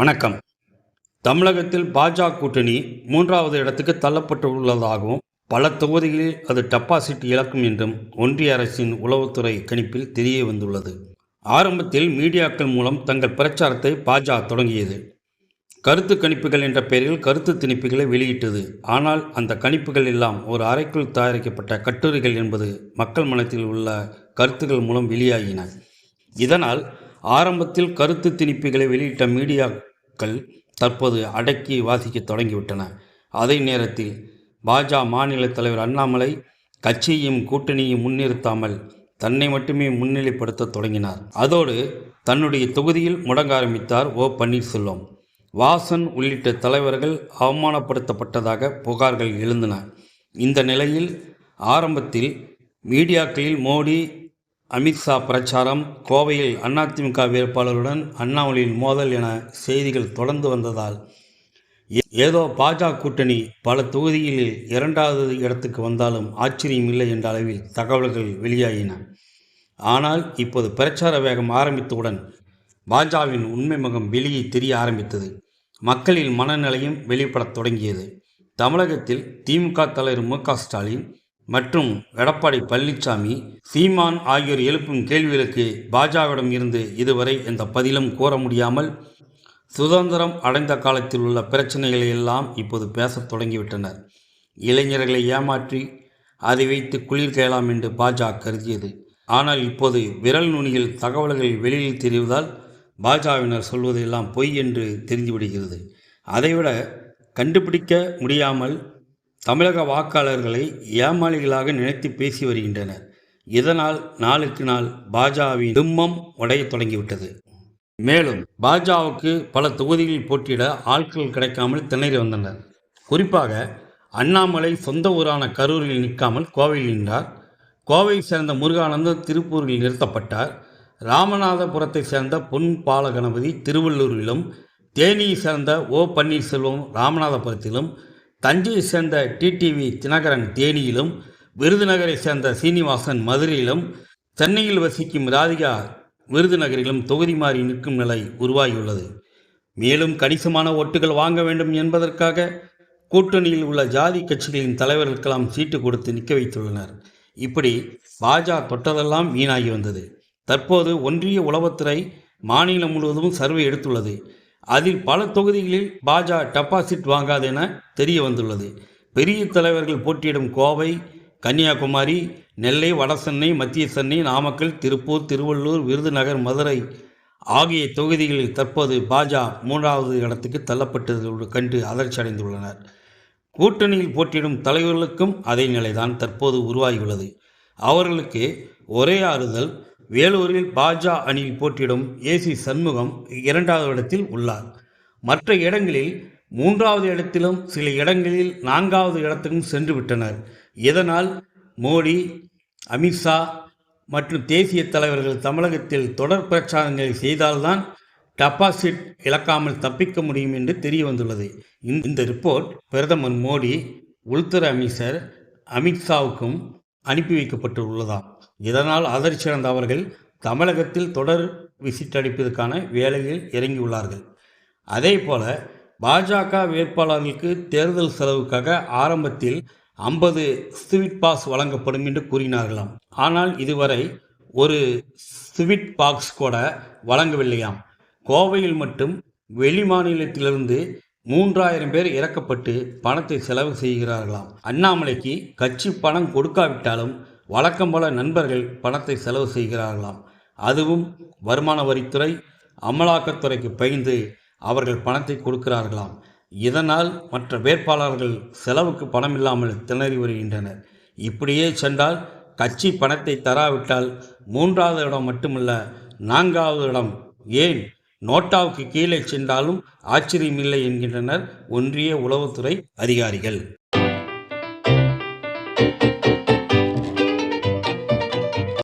வணக்கம். தமிழகத்தில் பாஜக கூட்டணி மூன்றாவது இடத்துக்கு தள்ளப்பட்டுள்ளதாகவும் பல தொகுதிகளில் அது டெபாசிட் இழக்கும் என்றும் ஒன்றிய அரசின் உளவுத்துறை கணிப்பில் தெரிய வந்துள்ளது. ஆரம்பத்தில் மீடியாக்கள் மூலம் தங்கள் பிரச்சாரத்தை பாஜக தொடங்கியது. கருத்து கணிப்புகள் என்ற பெயரில் கருத்து திணிப்புகளை வெளியிட்டது. ஆனால் அந்த கணிப்புகள் எல்லாம் ஒரு அறைக்குள் தயாரிக்கப்பட்ட கட்டுரைகள் என்பது மக்கள் மனத்தில் உள்ள கருத்துக்கள் மூலம் வெளியாகின. இதனால் ஆரம்பத்தில் கருத்து திணிப்புகளை வெளியிட்ட மீடியா மீடியாக்கள் தற்போது அடக்கி வாசிக்க தொடங்கிவிட்டன. அதே நேரத்தில் பாஜக மாநில தலைவர் அண்ணாமலை கட்சியையும் கூட்டணியையும் முன்னிறுத்தாமல் தன்னை மட்டுமே முன்னிலைப்படுத்த தொடங்கினார். அதோடு தன்னுடைய தொகுதியில் முடங்க ஆரம்பித்தார் ஓ. பன்னீர்செல்வம். வாசன் உள்ளிட்ட தலைவர்கள் அவமானப்படுத்தப்பட்டதாக புகார்கள் எழுந்தன. இந்த நிலையில் ஆரம்பத்தில் மீடியாக்களில் மோடி அமித்ஷா பிரச்சாரம் கோவையில் அதிமுக வேட்பாளருடன் அண்ணாமலையின் மோதல் என செய்திகள் தொடர்ந்து வந்ததால் ஏ- ஏதோ பாஜக கூட்டணி பல தொகுதிகளில் இரண்டாவது இடத்துக்கு வந்தாலும் ஆச்சரியம் இல்லை என்ற அளவில் தகவல்கள் வெளியாகின ஆனால் இப்போது பிரச்சார வேகம் ஆரம்பித்தவுடன் பாஜகவின் உண்மை முகம் வெளியே தெரிய ஆரம்பித்தது. மக்களின் மனநிலையும் வெளிப்படத் தொடங்கியது. தமிழகத்தில் திமுக தலைவர் மு க ஸ்டாலின் மற்றும் எடப்பாடி பழனிசாமி சீமான் ஆகியோர் எழுப்பும் கேள்விகளுக்கு பாஜகவிடம் இருந்து இதுவரை எந்த பதிலும் கூற முடியாமல் சுதந்திரம் அடைந்த காலத்தில் உள்ள பிரச்சனைகளை எல்லாம் இப்போது பேசத் தொடங்கிவிட்டனர். இளைஞர்களை ஏமாற்றி அதை வைத்து குளிர் கேளாம் என்று பாஜக கருதியது. ஆனால் இப்போது விரல் நுனியில் தகவல்கள் வெளியில் தெரிவதால் பாஜகவினர் சொல்வதெல்லாம் பொய் என்று தெரிந்துவிடுகிறது. அதைவிட கண்டுபிடிக்க முடியாமல் தமிழக வாக்காளர்களை ஏமாளிகளாக நினைத்து பேசி வருகின்றனர். இதனால் நாளுக்கு நாள் பாஜகவின் திம்மம் உடையத் தொடங்கிவிட்டது. மேலும் பாஜகவுக்கு பல தொகுதிகளில் போட்டியிட ஆட்கள் கிடைக்காமல் திணறி வந்தனர். குறிப்பாக அண்ணாமலை சொந்த ஊரான கரூரில் நிற்காமல் கோவையில் நின்றார். கோவையை சேர்ந்த முருகானந்தம் திருப்பூரில் நிறுத்தப்பட்டார். ராமநாதபுரத்தை சேர்ந்த பொன் பாலகணபதி திருவள்ளூரிலும் தேனியை சேர்ந்த ஓ பன்னீர்செல்வம் ராமநாதபுரத்திலும் தஞ்சையை சேர்ந்த டிடிவி தினகரன் தேனியிலும் விருதுநகரை சேர்ந்த சீனிவாசன் மதுரையிலும் சென்னையில் வசிக்கும் ராதிகா விருதுநகரிலும் தொகுதி மாறி நிற்கும் நிலை உருவாகியுள்ளது. மேலும் கணிசமான ஓட்டுகள் வாங்க வேண்டும் என்பதற்காக கூட்டணியில் உள்ள ஜாதி கட்சிகளின் தலைவர்களுக்கெல்லாம் சீட்டு கொடுத்து நிற்க வைத்துள்ளனர். இப்படி பாஜக தொட்டதெல்லாம் வீணாகி வந்தது. தற்போது ஒன்றிய உளவுத்துறை மாநிலம் முழுவதும் சர்வே எடுத்துள்ளது. அதில் பல தொகுதிகளில் பாஜக டெபாசிட் வாங்காது என தெரிய வந்துள்ளது பெரிய தலைவர்கள் போட்டியிடும் கோவை கன்னியாகுமரி நெல்லை வடசென்னை மத்திய சென்னை நாமக்கல் திருப்பூர் திருவள்ளூர் விருதுநகர் மதுரை ஆகிய தொகுதிகளில் தற்போது பாஜக மூன்றாவது இடத்துக்கு தள்ளப்பட்டது கண்டு அதிர்ச்சி அடைந்துள்ளனர் கூட்டணியில் போட்டியிடும் தலைவர்களுக்கும் அதே நிலைதான் தற்போது உருவாகியுள்ளது. அவர்களுக்கு ஒரே ஆறுதல் வேலூரில் பாஜா அணியில் போட்டியிடும் ஏசி சண்முகம் இரண்டாவது இடத்தில் உள்ளார். மற்ற இடங்களில் மூன்றாவது இடத்திலும் சில இடங்களில் நான்காவது இடத்துக்கும் சென்று விட்டனர். இதனால் மோடி அமித்ஷா மற்றும் தேசிய தலைவர்கள் தமிழகத்தில் தொடர் பிரச்சாரங்களை செய்தால்தான் டெபாசிட் இழக்காமல் தப்பிக்க முடியும் என்று தெரிய வந்துள்ளது இந்த ரிப்போர்ட் பிரதமர் மோடி உள்துறை அமைச்சர் அமித்ஷாவுக்கும் அனுப்பி வைக்கப்பட்டுள்ளதாம். இதனால் அதர்ச்சிடந்த அவர்கள் தமிழகத்தில் தொடர் விசிட் அடிப்பதற்கான வேலையில் இறங்கியுள்ளார்கள். அதே போல பாஜக வேட்பாளர்களுக்கு தேர்தல் செலவுக்காக ஆரம்பத்தில் ஐம்பது ஸ்விட் பாஸ் வழங்கப்படும் என்று கூறினார்களாம். ஆனால் இதுவரை ஒரு ஸ்விட் பாக்ஸ் கூட வழங்கவில்லையாம். கோவையில் மட்டும் வெளி மாநிலத்திலிருந்து மூன்றாயிரம் பேர் இறக்கப்பட்டு பணத்தை செலவு செய்கிறார்களாம். அண்ணாமலைக்கு கட்சி பணம் கொடுக்காவிட்டாலும் வழக்கம் போல நண்பர்கள் பணத்தை செலவு செய்கிறார்களாம். அதுவும் வருமான வரித்துறை அமலாக்கத்துறைக்கு பயந்து அவர்கள் பணத்தை கொடுக்கிறார்களாம். இதனால் மற்ற வேட்பாளர்கள் செலவுக்கு பணம் இல்லாமல் திணறி வருகின்றனர். இப்படியே சென்றால் கட்சி பணத்தை தராவிட்டால் மூன்றாவது இடம் மட்டுமல்ல நான்காவது இடம் ஏன் நோட்டாவுக்கு கீழே சென்றாலும் ஆச்சரியமில்லை என்கின்றனர் ஒன்றிய உளவுத்துறை அதிகாரிகள்.